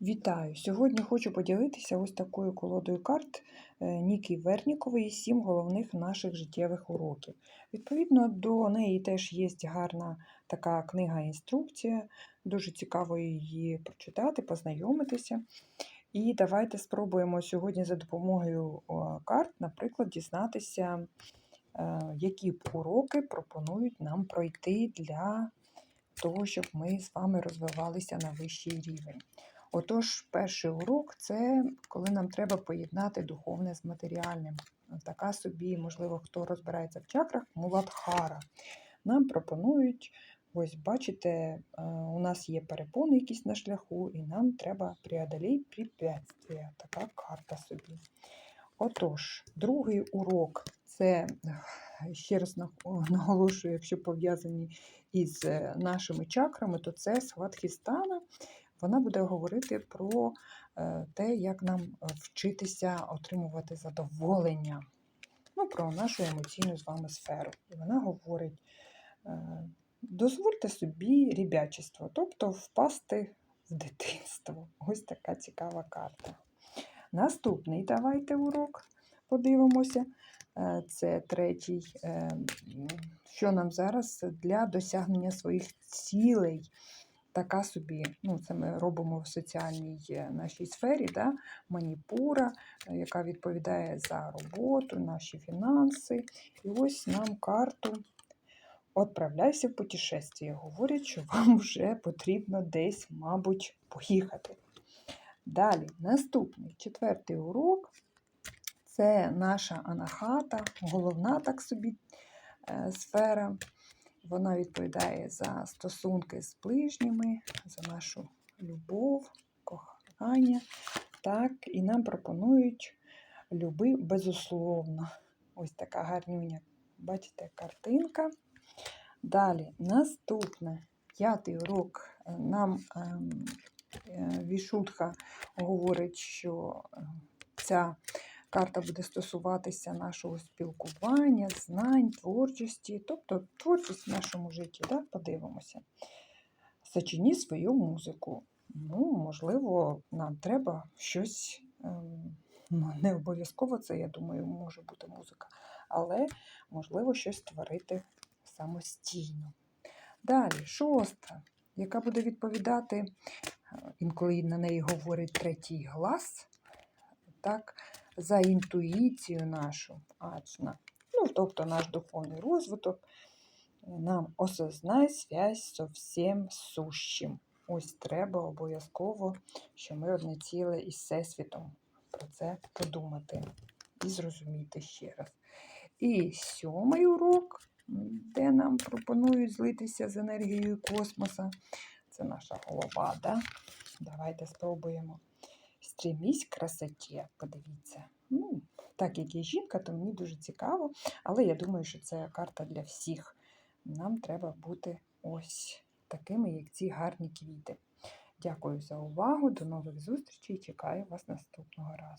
Вітаю! Сьогодні хочу поділитися ось такою колодою карт е, Ніки Вернікової «Сім головних наших життєвих уроків. Відповідно, до неї теж є гарна така книга-інструкція. Дуже цікаво її прочитати, познайомитися. І давайте спробуємо сьогодні за допомогою карт, наприклад, дізнатися, е, які уроки пропонують нам пройти для того, щоб ми з вами розвивалися на вищий рівень. Отож, перший урок це коли нам треба поєднати духовне з матеріальним. Така собі, можливо, хто розбирається в чакрах, муладхара. Нам пропонують, ось бачите, е, у нас є перепони якісь на шляху, і нам треба преодоліти препятствия. Така карта собі. Отож, другий урок це, ще раз наголошую, якщо пов'язані із е, нашими чакрами, то це Сватхістана. Вона буде говорити про е, те, як нам вчитися отримувати задоволення, ну, про нашу емоційну з вами сферу. І вона говорить: е, дозвольте собі рібячество, тобто впасти в дитинство. Ось така цікава карта. Наступний давайте урок подивимося. Е, це третій, що нам зараз для досягнення своїх цілей така собі, ну це ми робимо в соціальній е, нашій сфері, да, маніпура, е, яка відповідає за роботу, наші фінанси. І ось нам карту «Отправляйся в путешествие. Говорять, що вам вже потрібно десь, мабуть, поїхати. Далі, наступний четвертий урок це наша анахата, головна так собі е, сфера. Вона відповідає за стосунки з ближніми, за нашу любов, кохання. Так, І нам пропонують люби безусловно. Ось така гарнюня, бачите, картинка. Далі, наступне п'ятий урок нам ем, е, Вішутха говорить, що е, ця Карта буде стосуватися нашого спілкування, знань, творчості, тобто творчість в нашому житті. Да? Подивимося. Сочині свою музику. Ну, Можливо, нам треба щось, ем, ну, не обов'язково це, я думаю, може бути музика, але можливо щось створити самостійно. Далі, шоста, яка буде відповідати, е, інколи на неї говорить третій глас. так, за інтуїцію нашу, ачна, ну, тобто наш духовний розвиток, нам осознай связь со всім сущим. Ось треба обов'язково, що ми одне ціле із Всесвітом. Про це подумати і зрозуміти ще раз. І сьомий урок, де нам пропонують злитися з енергією космоса. Це наша голова. Да? Давайте спробуємо. Стремісь красоті, подивіться. Ну, Так як я жінка, то мені дуже цікаво, але я думаю, що це карта для всіх. Нам треба бути ось такими, як ці гарні квіти. Дякую за увагу, до нових зустрічей. Чекаю вас наступного разу.